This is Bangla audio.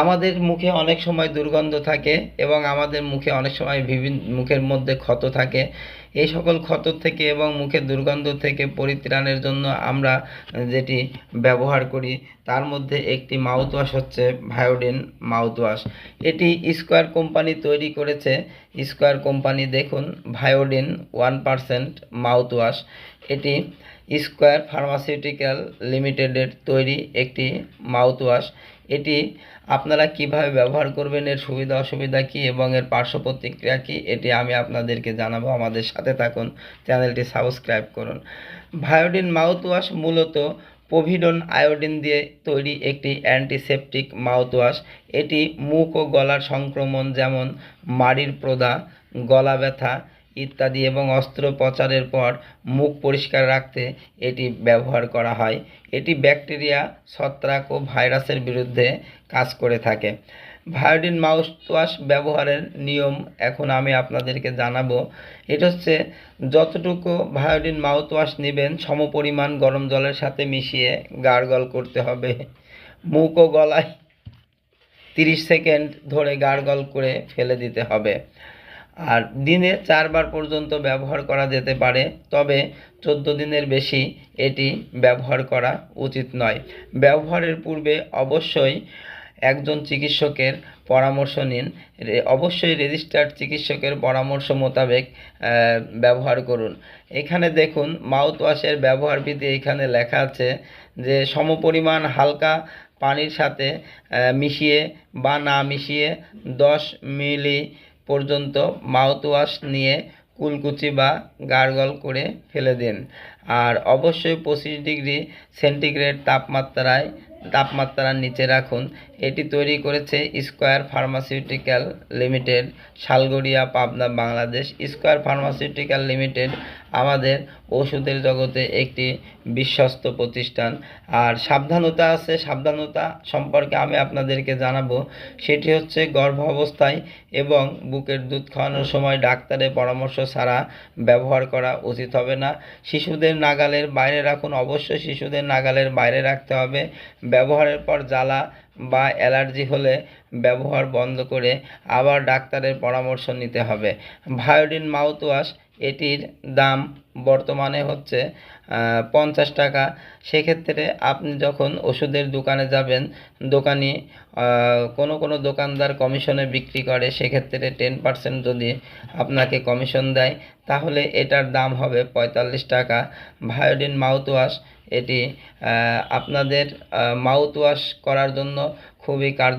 আমাদের মুখে অনেক সময় দুর্গন্ধ থাকে এবং আমাদের মুখে অনেক সময় বিভিন্ন মুখের মধ্যে ক্ষত থাকে। এই সকল ক্ষত থেকে এবং মুখের দুর্গন্ধ থেকে পরিত্রাণের জন্য আমরা যেটি ব্যবহার করি, তার মধ্যে একটি মাউথওয়াশ হচ্ছে ভায়োডিন মাউথওয়াশ এটি স্কোয়ার কোম্পানি তৈরি করেছে। স্কোয়ার কোম্পানি দেখুন ভায়োডিন ওয়ান পারসেন্ট মাউথওয়াশ এটি স্কোয়ার ফার্মাসিউটিক্যাল লিমিটেডের তৈরি একটি মাউথওয়াশ। এটি আপনারা কীভাবে ব্যবহার করবেন, এর সুবিধা, অসুবিধা কী এবং এর পার্শ্ব প্রতিক্রিয়া কী, এটি আমি আপনাদেরকে জানাব। আমাদের সাথে থাকুন, চ্যানেলটি সাবস্ক্রাইব করুন। ভায়োডিন মাউথওয়াশ মূলত পোভিডন আয়োডিন দিয়ে তৈরি একটি অ্যান্টিসেপটিক মাউথওয়াশ। এটি মুখ ও গলার সংক্রমণ, যেমন মাড়ির প্রদা, গলা ব্যথা ইত্যাদি এবং অস্ত্রোপচারের পর মুখ পরিষ্কার রাখতে এটি ব্যবহার করা হয়। এটি ব্যাকটেরিয়া, ছত্রাক ও ভাইরাসের বিরুদ্ধে কাজ করে থাকে। ভায়োডিন মাউথওয়াশ ব্যবহারের নিয়ম এখন আমি আপনাদেরকে জানাব। এটা হচ্ছে যতটুকু ভায়োডিন মাউথওয়াশ নেবেন, সমপরিমাণ গরম জলের সাথে মিশিয়ে গার্গল করতে হবে। মুখ ও গলায় তিরিশ সেকেন্ড ধরে গার্গল করে ফেলে দিতে হবে। আর দিনে চারবার পর্যন্ত ব্যবহার করা যেতে পারে, তবে চোদ্দ দিনের বেশি এটি ব্যবহার করা উচিত নয়। ব্যবহারের পূর্বে অবশ্যই একজন চিকিৎসকের পরামর্শ নিন। অবশ্যই রেজিস্টার্ড চিকিৎসকের পরামর্শ মোতাবেক ব্যবহার করুন। এখানে দেখুন, মাউথওয়াশের ব্যবহার বিধি এখানে লেখা আছে যে, সমপরিমাণ হালকা পানির সাথে মিশিয়ে বা না মিশিয়ে দশ মিলি পর্যন্ত মাউথওয়াশ নিয়ে কুলকুচি বা গার্গল করে ফেলে দিন। আর অবশ্যই পঁচিশ ডিগ্রি সেন্টিগ্রেড তাপমাত্রায় তাপমাত্রার নিচে রাখুন। এটি তৈরি করেছে Square pharmaceutical limited, Shalgaria, Pabna, Bangladesh. Square pharmaceutical limited আমাদের ওষুধের জগতে একটি বিশ্বস্ত প্রতিষ্ঠান। আর সাবধানতা আছে, সাবধানতা সম্পর্কে আমি আপনাদেরকে জানাব। সেটি হচ্ছে গর্ভ অবস্থায় এবং বুকের দুধ খাওয়ানোর সময় ডাক্তারের পরামর্শ ছাড়া ব্যবহার করা উচিত হবে না। শিশুদের নাগালের বাইরে রাখুন, অবশ্যই শিশুদের নাগালের বাইরে রাখতে হবে। ব্যবহারের পর জ্বালা বা অ্যালার্জি হলে ব্যবহার বন্ধ করে আবার ডাক্তারের পরামর্শ নিতে হবে। ভায়োডিন মাউথওয়াশ এটির দাম বর্তমানে হচ্ছে পঞ্চাশ টাকা। সেক্ষেত্রে আপনি যখন ওষুধের দোকানে যাবেন, দোকানি কোনো কোনো দোকানদার কমিশনে বিক্রি করে, সেক্ষেত্রে টেন পার্সেন্ট যদি আপনাকে কমিশন দেয়, তাহলে এটার দাম হবে পঁয়তাল্লিশ টাকা। ভায়োডিন মাউথওয়াশ এটি আপনাদের মাউথওয়াশ করার জন্য খুবই কার্য